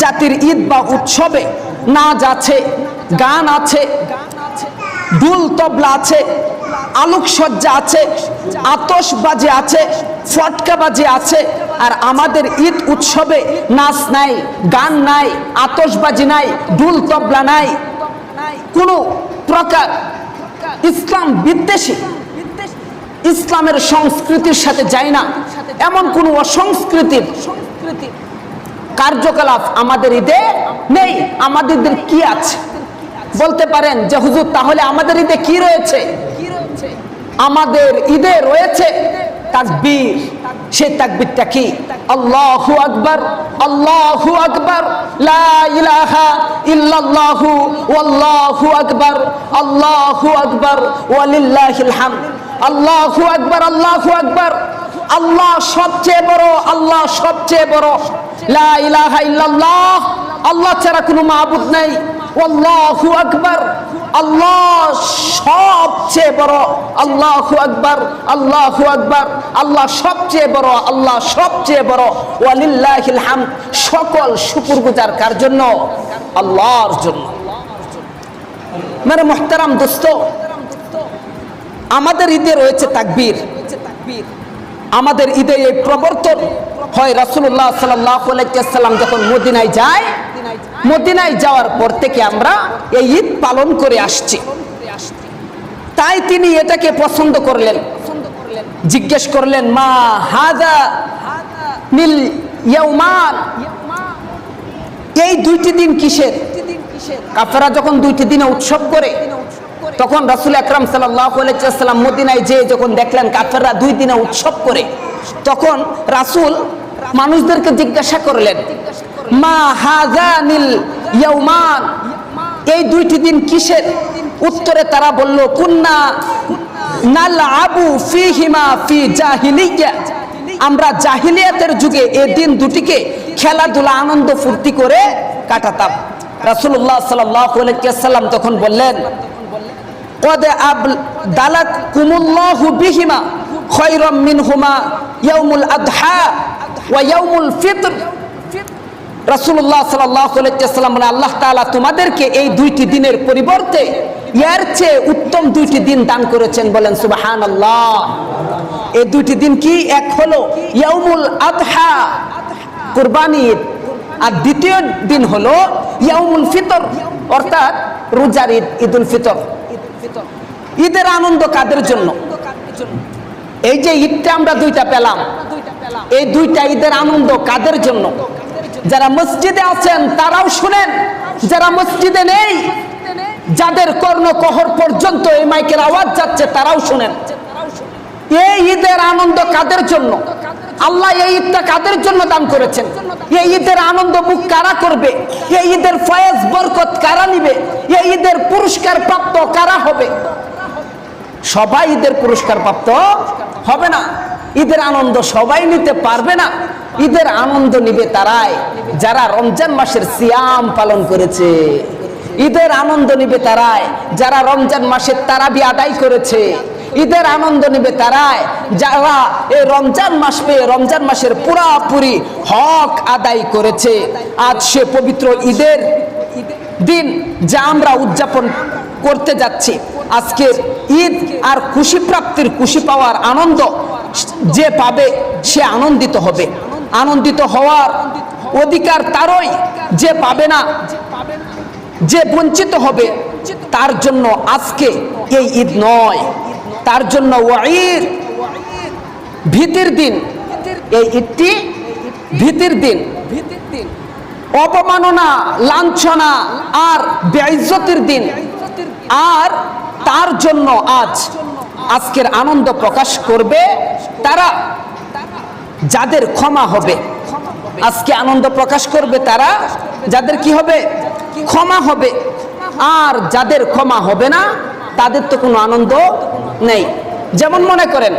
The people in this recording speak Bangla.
জাতির ঈদ বা উৎসবে নাচ আছে, গান আছে দুল তবলা আছে, আলোকসজ্জা আছে, আতশবাজি আছে, ফটকাবাজি আছে, আর আমাদের ঈদ উৎসবে নাচ নাই, গান নাই, আতশবাজি নাই দুল তবলা নাই। কোনো প্রকার ইসলাম বিদ্বেষী ইসলামের সংস্কৃতির সাথে যায় না। এমন কোনো অসংস্কৃতির কার্যকলাপ আমাদের ঈদে নেই। আমাদের কি আছে? বলতে পারেন যে, হুজুর, তাহলে আমাদের ঈদে কি রয়েছে? আমাদের ঈদে রয়েছে তাকবীর। সেই তাকবীরটা কি? আল্লাহু আকবার আল্লাহু আকবার, লা ইলাহা ইল্লাল্লাহু, ওয়াল্লাহু আকবার, আল্লাহু আকবার, ওয়ালিল্লাহিল হামদ। আল্লাহু আকবার আল্লাহু আকবার। আল্লাহ সবচেয়ে বড়, আল্লাহ সবচেয়ে বড়। লা আল্লাহ ছাড়া কোনো মাবুদ নাই। আল্লাহু আকবার, আল্লাহ সবচেয়ে বড়, আল্লাহু আকবার আল্লাহু আকবার। আল্লাহ সবচেয়ে বড়, আল্লাহ সবচেয়ে বড়। ওয়ালিল্লাহিল হামদ, সকল শুকুর গুজার কার জন্য? আল্লাহর জন্য। মেরে মোহতারাম দোস্ত, আমাদের ঈদে রয়েছে তাকবীর। আমাদের ঈদে এই প্রবর্তন হয় রাসুল্লাহ সাল্লাম যখন মদিনায় যায়, মদিনায় যাওয়ার পর থেকে আমরা এই ঈদ পালন করে আসছি। তাই তিনি এটাকে পছন্দ করলেন। জিজ্ঞেস করলেন, মা হাজা নীল এই দুইটি দিন কিসের? কাফেরা যখন দুইটি দিনে উৎসব করে তখন রাসুল আকরাম সাল্লাম মদিনায় যে যখন দেখলেন কাফেররা দুই দিনে উৎসব করে, তখন রাসুল মানুষদেরকে জিজ্ঞাসা করলেন, মা হাজানিল ইয়ৌমান এই দুইটি দিন কিসের? উত্তরে তারা বলল, কুন্না নাল আবু ফি হিমা ফি জাহিলিয়া। আমরা জাহিলিয়াতের যুগে এই দিন দুটিকে খেলাধুলা, আনন্দ, ফুর্তি করে কাটাতাম। রাসুল্লাহ সাল্লাম তখন বললেন দালাত ইয়াউমুল আদহা ওয়া ফিতর আল্লাহ তোমাদেরকে এই দুইটি দিনের পরিবর্তে এর চেয়ে উত্তম দুইটি দিন দান করেছেন। বলেন, সুবহানাল্লাহ। এই দুইটি দিন কি? এক হলো ইয়াউমুল আদহা, কুরবানি আর দ্বিতীয় দিন হলো ইয়াউমুল ফিতর, অর্থাৎ রোজার ঈদ, ঈদুল ফিতর। ঈদের আনন্দ কাদের জন্য? এই যে ঈদটা আমরা দুইটা পেলাম। এই দুইটা ঈদের আনন্দ কাদের জন্য? যারা মসজিদে আছেন তারাও শুনেন। যারা মসজিদে নেই যাদের কর্ণকহর পর্যন্ত এই মাইকের আওয়াজ যাচ্ছে তারাও শুনেন। এই ঈদের আনন্দ কাদের জন্য? আল্লাহ এই ঈদটা কাদের জন্য দান করেছেন? এই ঈদের আনন্দ মুখ কারা করবে? এই ঈদের ফয়েজ বরকত কারা নিবে? এই ঈদের পুরস্কার প্রাপ্ত কারা হবে? সবাই ঈদের পুরস্কার প্রাপ্ত হবে না। ঈদের আনন্দ সবাই নিতে পারবে না। ঈদের আনন্দ নিবে তারাই। যারা রমজান মাসের সিয়াম পালন করেছে, ঈদের আনন্দ নিবে তারাই। যারা রমজান মাসের তারাবি আদায় করেছে ঈদের আনন্দ নেবে তারাই। যারা এই রমজান মাস পেয়ে রমজান মাসের পুরাপুরি হক আদায় করেছে। আজ সে পবিত্র ঈদের দিন যা আমরা উদযাপন করতে যাচ্ছি। আজকে ঈদ আর খুশি প্রাপ্তির খুশি পাওয়ার আনন্দ যে পাবে, সে আনন্দিত হবে। আনন্দিত হওয়ার অধিকার তারই যে পাবে না, যে বঞ্চিত হবে, তার জন্য আজকে এই ঈদ নয়। তার জন্য ওয়াঈদ। ভীতির দিন। এই ঈদটি ভীতির দিন। অপমাননা, লাঞ্ছনা আর বেইজ্জতির দিন। আর তার জন্য আজ আজকের আনন্দ প্রকাশ করবে তারা, যাদের ক্ষমা হবে। আজকে আনন্দ প্রকাশ করবে তারা, যাদের কি হবে? ক্ষমা হবে। আর যাদের ক্ষমা হবে না, তাদের তো কোনো আনন্দ নেই। যেমন মনে করেন